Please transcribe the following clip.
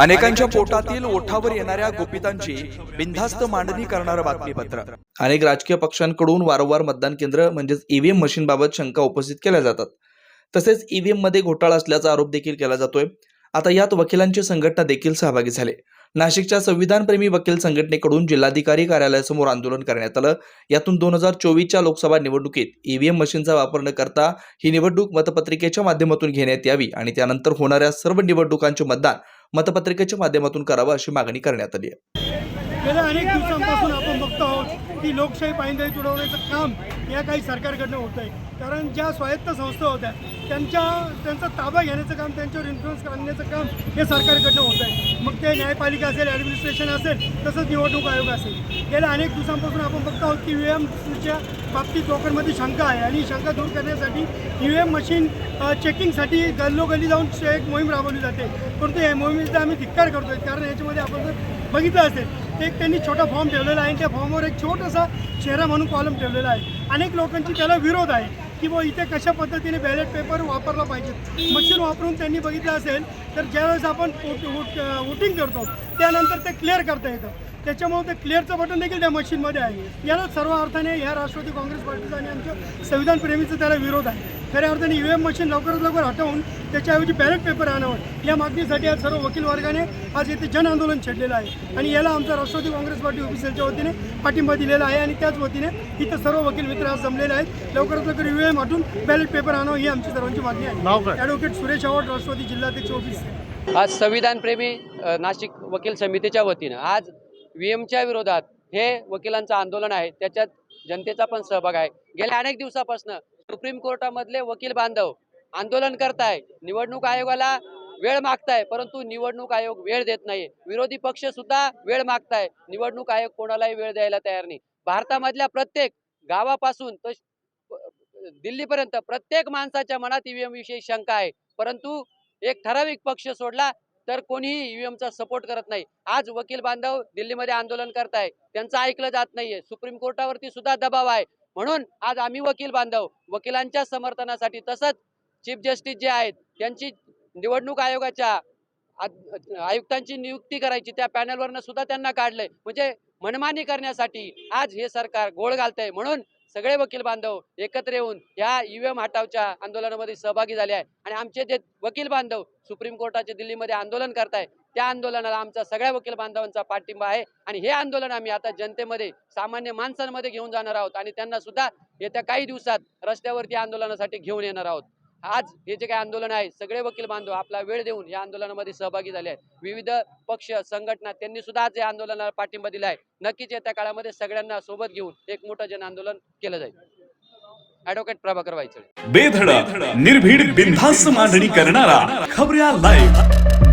अनेकांच्या पोटातील ओठावर येणाऱ्या गोपितांची बिनधास्त मांडणी करणारं बातमीपत्र. अनेक राजकीय पक्षांकडून वारंवार मतदान केंद्र म्हणजेच ईव्हीएम मशीनबाबत शंका उपस्थित केल्या जातात. तसेच ईव्हीएममध्ये घोटाळा असल्याचा आरोप देखील केला जातोय. आता यात वकिलांची संघटना देखील सहभागी झाले. नाशिकच्या संविधानप्रेमी वकील संघटनेकडून जिल्हाधिकारी कार्यालयासमोर आंदोलन करण्यात आलं. यातून दोन हजार चोवीसच्या लोकसभा निवडणुकीत ईव्हीएम मशीनचा वापर न करता ही निवडणूक मतपत्रिकेच्या माध्यमातून घेण्यात यावी आणि त्यानंतर होणाऱ्या सर्व निवडणुकांचे मतदान मतपत्रिकेच्या माध्यमातून करावं अशी मागणी करण्यात आली आहे. गेल्या अनेक दिवसांपासून आपण बघतो आहोत की लोकशाही पायंदळी तुडवण्याचं काम या काही सरकारकडनं होत आहे. कारण ज्या स्वायत्त संस्था होत्या त्यांच्या त्यांचा ताबा घेण्याचं काम त्यांच्यावर इन्फ्लुअन्स करण्याचं काम हे सरकारकडनं होत आहे. मग ते न्यायपालिका असेल ॲडमिनिस्ट्रेशन असेल तसंच निवडणूक आयोग असेल. गेल्या अनेक दिवसांपासून आपण बघतो आहोत की व्ही एमच्या बाबतीत लोकांमध्ये शंका आहे आणि शंका दूर करण्यासाठी ई व्ही एम मशीन चेकिंगसाठी गल्लोगल्ली जाऊन एक मोहीम राबवली जाते. परंतु या मोहिमेचा आम्ही धिक्कार करतो आहे कारण याच्यामध्ये आपण जर बघितलं असेल एक त्यांनी छोटा फॉर्म ठेवलेला आहे. त्या फॉर्मवर एक छोटासा चेहरा म्हणून कॉलम ठेवलेला आहे. अनेक लोकांची त्याला विरोध आहे की व इथे कशा पद्धतीने बॅलेट पेपर वापरला पाहिजे? मशीन वापरून त्यांनी बघितलं असेल तर ज्यावेळेस आपण वोटिंग करतो त्यानंतर ते क्लिअर करता येतं. त्याच्यामुळे ते क्लिअरचं बटन देखील त्या मशीनमध्ये आहे. याला सर्व अर्थाने ह्या राष्ट्रवादी काँग्रेस पार्टीचा आणि आमच्या संविधान प्रेमीचा त्याला विरोध आहे. खऱ्या अर्थाने ई व्ही एम मशीन लवकरात लवकर हटवून त्याच्याऐवजी बॅलेट पेपर आणावं. या मागणीसाठी आज सर्व वकील वर्गाने आज येथे जन आंदोलन छेडलेलं आहे. आणि याला आमचा राष्ट्रवादी काँग्रेस पार्टी ऑफिसरच्या वतीने पाठिंबा दिलेला आहे आणि त्याच वतीने इथं सर्व वकील मित्र आज जमलेले आहेत. लवकरात लवकर ई व्ही एम हटून बॅलेट पेपर आणावं ही आमची सर्वांची मागणी आहे. ॲडव्होकेट सुरेश आव्हाड राष्ट्रवादी जिल्हाध्यक्ष ऑफिस आज संविधानप्रेमी नाशिक वकील समितीच्या वतीनं आज व्ही एमच्या विरोधात हे वकिलांचं आंदोलन आहे. त्याच्यात जनतेचा पण सहभाग आहे. गेल्या अनेक दिवसापासून सुप्रीम कोर्टामधले वकील बांधव आंदोलन करताय. निवडणूक आयोगाला वेळ मागताय परंतु निवडणूक आयोग वेळ देत नाही. विरोधी पक्ष सुद्धा वेळ मागताय. निवडणूक आयोग कोणालाही वेळ द्यायला तयार नाही. भारतामधल्या प्रत्येक गावापासून तर दिल्लीपर्यंत प्रत्येक माणसाच्या मनात ईव्हीएम विषयी शंका आहे. परंतु एक ठराविक पक्ष सोडला तर कोणीही ईव्हीएमचा सपोर्ट करत नाही. आज वकील बांधव दिल्लीमध्ये आंदोलन करताय. त्यांचं ऐकलं जात नाहीये. सुप्रीम कोर्टावरती सुद्धा दबाव आहे. म्हणून आज आम्ही वकील बांधव वकिलांच्या समर्थनासाठी तसंच चीफ जस्टिस जे आहेत त्यांची निवडणूक आयोगाच्या आयुक्तांची नियुक्ती करायची त्या पॅनलवरनं सुद्धा त्यांना काढलंय. म्हणजे मनमानी करण्यासाठी आज हे सरकार गोळ घालतंय. म्हणून सगळे वकील बांधव एकत्र येऊन या ईव्हीएम हटावच्या आंदोलनामध्ये सहभागी झाले आहे. आणि आमचे जे वकील बांधव सुप्रीम कोर्टाचे दिल्लीमध्ये आंदोलन करताय त्या आंदोलनाला आमचा सगळ्या वकील बांधवांचा पाठिंबा आहे. आणि हे आंदोलन आम्ही आता जनतेमध्ये सामान्य माणसांमध्ये घेऊन जाणार आहोत. आणि त्यांना सुद्धा येत्या काही दिवसात रस्त्यावरती आंदोलनासाठी घेऊन येणार आहोत. आज हे जे काही आंदोलन आहे सगळे वकील बांधव आपला वेळ देऊन या आंदोलनामध्ये सहभागी झाले आहेत. विविध पक्ष संघटना त्यांनी सुद्धा आज या आंदोलनाला पाठिंबा दिला आहे. नक्कीच येत्या काळामध्ये सगळ्यांना सोबत घेऊन एक मोठं जन आंदोलन केलं जाईल. ऍडव्होकेट प्रभाकर व्हायचं बेधडक निर्भीड बिनधास्त मांडणी करणारा खबऱ्या लाईव्ह